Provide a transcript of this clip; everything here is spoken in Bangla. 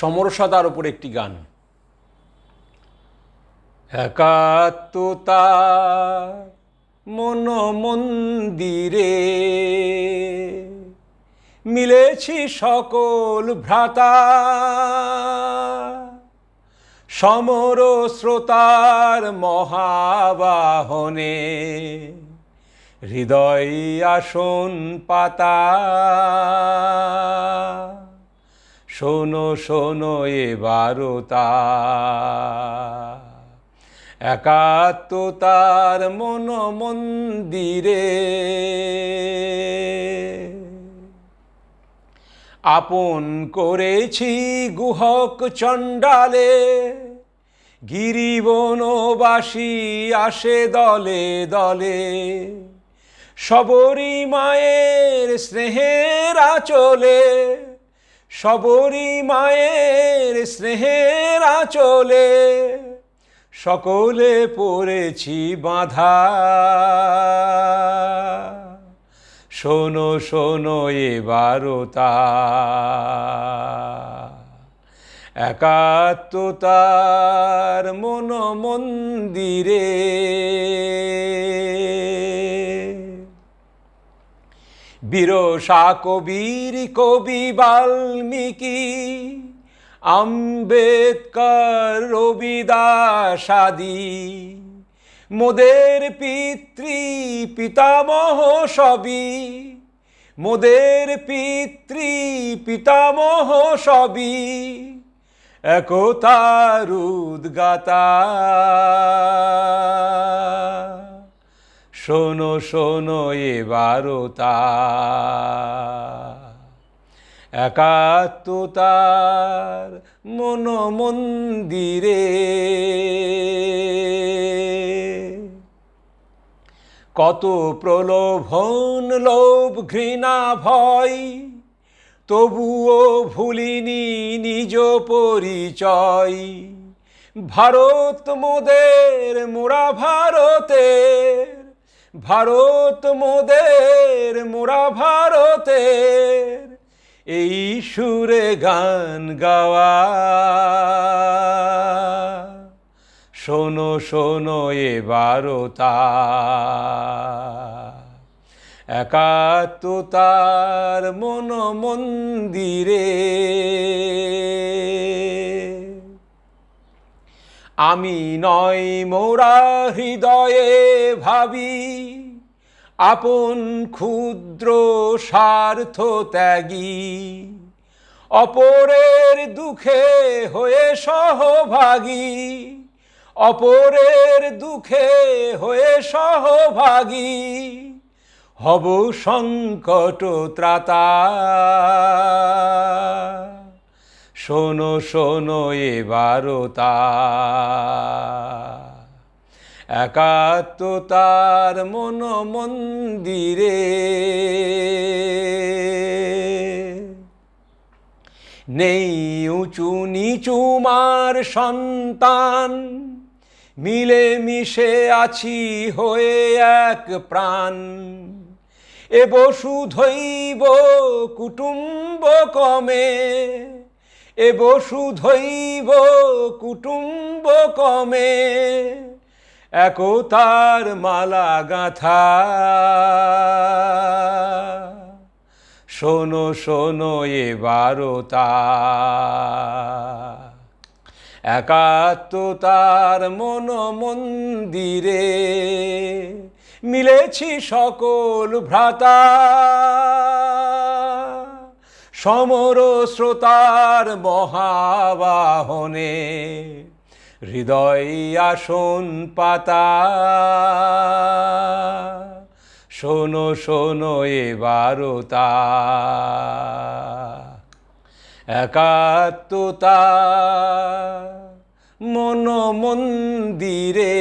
সমরসতার ওপর একটি গান। একাত্মতা মন মন্দিরে মিলেছি সকল ভ্রাতা। সমর শ্রোতার মহাবাহনে হৃদয় আসন পাতা। শোনো শোনো এবারতা একাত্মতার মন মন্দিরে। আপন করেছি গুহক চণ্ডালে, গিরিবনবাসী আসে দলে দলে। সবরী মায়ের স্নেহের আচলে সবরী মায়ের স্নেহের আচলে সকলে পড়েছি বাঁধা। শোনো শোনো এবারতা একাত্মতার মন মন্দিরে বিরসা কবির কবি বাল্মীকি, আম্বেদকর রবিদাস আদি। মোদের পিতৃ পিতামহ সবই, মোদের পিতৃ পিতামহ সবই, একতার উদ্গাতা। শোনো শোনো এবারতা একাত্মতার মন মন্দিরে। কত প্রলোভন, লোভ, ঘৃণা, ভয়, তবুও ভুলিনি নিজ পরিচয়। ভারত মোদের মোরা ভারতের ভারত মোদের মোরা ভারতের এই সুরে গান গাওয়া। শোনো শোনো এবারতা একাত্মতার মন মন্দিরে আমি নয় মোরা হৃদয়ে ভাবি, আপন ক্ষুদ্র স্বার্থ ত্যাগী। অপরের দুঃখে হয়ে সহভাগী, অপরের দুঃখে হয়ে সহভাগী হব সংকট ত্রাতা। শোনো শোনো এবারতা একাত্মতার মন মন্দিরে নেই উঁচু নিচুমার সন্তান মিলে মিশে আছি হয়ে এক প্রাণ। এ বসুধৈব কুটুম্ব কমে এ বসুধৈব কুটুম্ব কমে একতার মালা গাথা। শোনো শোনো এ এবারতা একাত্মতার মন মন্দিরে মিলেছি সকল ভ্রাতা। সমর শ্রোতার মহাবাহনে হৃদয় আসন পাতা। শোনো শোনো এবারতা একাত্মতা মন মন্দিরে